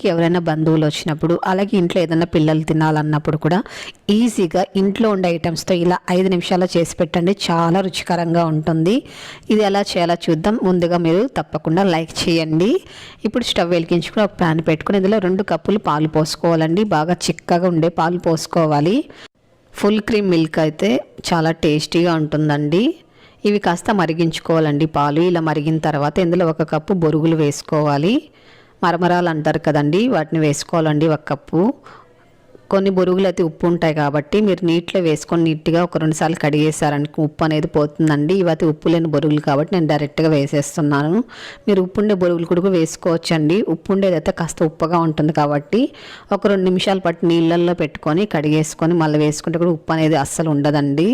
ఇంటికి ఎవరైనా బంధువులు వచ్చినప్పుడు అలాగే ఇంట్లో ఏదైనా పిల్లలు తినాలన్నప్పుడు కూడా ఈజీగా ఇంట్లో ఉండే ఐటమ్స్తో ఇలా ఐదు నిమిషాలు చేసి పెట్టండి. చాలా రుచికరంగా ఉంటుంది. ఇది ఎలా చేయాలో చూద్దాం. ముందుగా మీరు తప్పకుండా లైక్ చేయండి. ఇప్పుడు స్టవ్ వెలిగించుకుని ఒక ప్యాన్ పెట్టుకుని ఇందులో రెండు కప్పులు పాలు పోసుకోవాలండి. బాగా చిక్కగా ఉండే పాలు పోసుకోవాలి. ఫుల్ క్రీమ్ మిల్క్ అయితే చాలా టేస్టీగా ఉంటుందండి. ఇవి కాస్త మరిగించుకోవాలండి పాలు. ఇలా మరిగిన తర్వాత ఇందులో ఒక కప్పు బొరుగులు వేసుకోవాలి. మరమరాలు అంటారు కదండి. వాటిని వేసుకోవాలండి ఒక కప్పు. కొన్ని బొరుగులు అయితే ఉప్పు ఉంటాయి కాబట్టి మీరు నీటిలో వేసుకొని నీట్గా ఒక రెండు సార్లు కడిగేసారనుకో ఉప్పు అనేది పోతుందండి. ఇవైతే ఉప్పు లేని బొరుగులు కాబట్టి నేను డైరెక్ట్గా వేసేస్తున్నాను. మీరు ఉప్పు ఉండే బొరుగులు కూడా వేసుకోవచ్చండి. ఉప్పు ఉండేదైతే కాస్త ఉప్పుగా ఉంటుంది కాబట్టి ఒక రెండు నిమిషాలు పాటు నీళ్ళల్లో పెట్టుకొని కడిగేసుకొని మళ్ళీ వేసుకుంటే కూడా ఉప్పు అనేది అస్సలు ఉండదండి.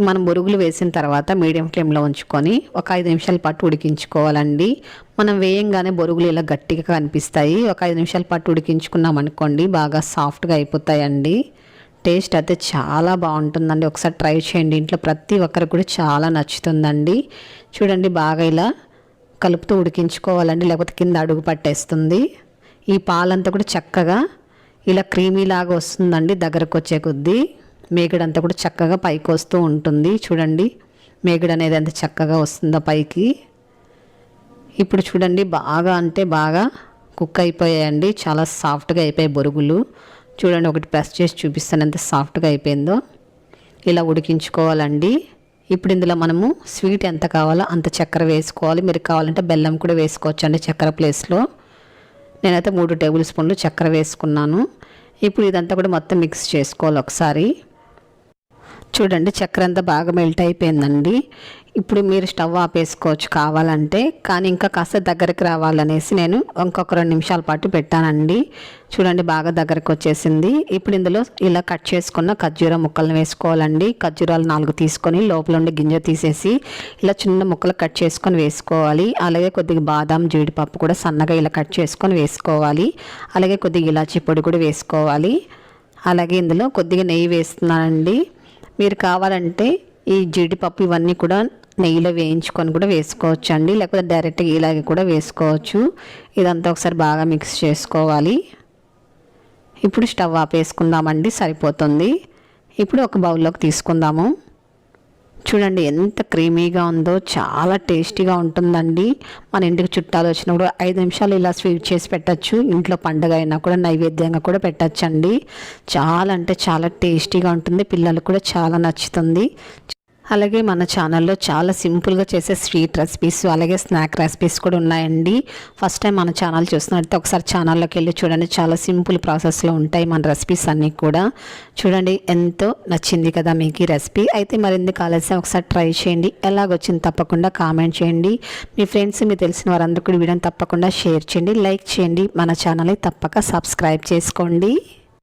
మనం బొరుగులు వేసిన తర్వాత మీడియం ఫ్లేమ్లో ఉంచుకొని ఒక ఐదు నిమిషాల పాటు ఉడికించుకోవాలండి. మనం వేయంగానే బొరుగులు ఇలా గట్టిగా కనిపిస్తాయి. ఒక ఐదు నిమిషాల పాటు ఉడికించుకున్నాం అనుకోండి బాగా సాఫ్ట్గా అయిపోతాయండి. టేస్ట్ అయితే చాలా బాగుంటుందండి. ఒకసారి ట్రై చేయండి. ఇంట్లో ప్రతి ఒక్కరికి కూడా చాలా నచ్చుతుందండి. చూడండి బాగా ఇలా కలుపుతూ ఉడికించుకోవాలండి. లేకపోతే కింద అడుగు పట్టేస్తుంది. ఈ పాలంతా కూడా చక్కగా ఇలా క్రీమీలాగా వస్తుందండి దగ్గరకు వచ్చే కొద్దీ. మేగడంతా కూడా చక్కగా పైకి వస్తూ ఉంటుంది. చూడండి మేగడ అనేది ఎంత చక్కగా వస్తుందో పైకి. ఇప్పుడు చూడండి బాగా అంటే బాగా కుక్ అయిపోయాయండి. చాలా సాఫ్ట్గా అయిపోయాయి బొరుగులు. చూడండి ఒకటి ప్రెస్ చేసి చూపిస్తాను ఎంత సాఫ్ట్గా అయిపోయిందో. ఇలా ఉడికించుకోవాలండి. ఇప్పుడు ఇందులో మనము స్వీట్ ఎంత కావాలో అంత చక్కెర వేసుకోవాలి. మీరు కావాలంటే బెల్లం కూడా వేసుకోవచ్చు అండి చక్కెర ప్లేస్లో. నేనైతే మూడు టేబుల్ స్పూన్లు చక్కెర వేసుకున్నాను. ఇప్పుడు ఇదంతా కూడా మొత్తం మిక్స్ చేసుకోవాలి ఒకసారి. చూడండి చక్కెర అంతా బాగా మెల్ట్ అయిపోయిందండి. ఇప్పుడు మీరు స్టవ్ ఆపేసుకోవచ్చు కావాలంటే కానీ ఇంకా కాస్త దగ్గరికి రావాలనేసి నేను ఇంకొక రెండు నిమిషాల పాటు పెట్టానండి. చూడండి బాగా దగ్గరకు వచ్చేసింది. ఇప్పుడు ఇందులో ఇలా కట్ చేసుకున్న ఖర్జూర ముక్కలను వేసుకోవాలండి. ఖర్జూరాలు నాలుగు తీసుకొని లోపల ఉండి గింజ తీసేసి ఇలా చిన్న ముక్కలు కట్ చేసుకొని వేసుకోవాలి. అలాగే కొద్దిగా బాదం జీడిపప్పు కూడా సన్నగా ఇలా కట్ చేసుకొని వేసుకోవాలి. అలాగే కొద్దిగా ఇలాచీ పొడి కూడా వేసుకోవాలి. అలాగే ఇందులో కొద్దిగా నెయ్యి వేస్తున్నానండి. మీరు కావాలంటే ఈ జీడిపప్పు ఇవన్నీ కూడా నెయ్యిలో వేయించుకొని కూడా వేసుకోవచ్చు అండి లేకపోతే డైరెక్ట్గా ఇలాగే కూడా వేసుకోవచ్చు. ఇదంతా ఒకసారి బాగా మిక్స్ చేసుకోవాలి. ఇప్పుడు స్టవ్ ఆపేసుకుందామండి సరిపోతుంది. ఇప్పుడు ఒక బౌల్లోకి తీసుకుందాము. చూడండి ఎంత క్రీమీగా ఉందో చాలా టేస్టీగా ఉంటుందండి. మన ఇంటికి చుట్టాలు వచ్చినప్పుడు ఐదు నిమిషాలు ఇలా స్వీట్ చేసి పెట్టచ్చు. ఇంట్లో పండగ అయినా కూడా నైవేద్యంగా కూడా పెట్టచ్చండి. చాలా అంటే చాలా టేస్టీగా ఉంటుంది. పిల్లలకు కూడా చాలా నచ్చుతుంది. అలాగే మన ఛానల్లో చాలా సింపుల్గా చేసే స్వీట్ రెసిపీస్ అలాగే స్నాక్ రెసిపీస్ కూడా ఉన్నాయండి. ఫస్ట్ టైం మన ఛానల్ చూసినట్టు ఒకసారి ఛానల్లోకి వెళ్ళి చూడండి. చాలా సింపుల్ ప్రాసెస్లో ఉంటాయి మన రెసిపీస్ అన్నీ కూడా. చూడండి ఎంతో నచ్చింది కదా మీకు ఈ రెసిపీ. అయితే మరింది ఆలస్యం ఒకసారి ట్రై చేయండి. ఎలాగొచ్చింది తప్పకుండా కామెంట్ చేయండి. మీ ఫ్రెండ్స్ మీ తెలిసిన వారందరూ కూడా వీడియోని తప్పకుండా షేర్ చేయండి. లైక్ చేయండి. మన ఛానల్ని తప్పక సబ్స్క్రైబ్ చేసుకోండి.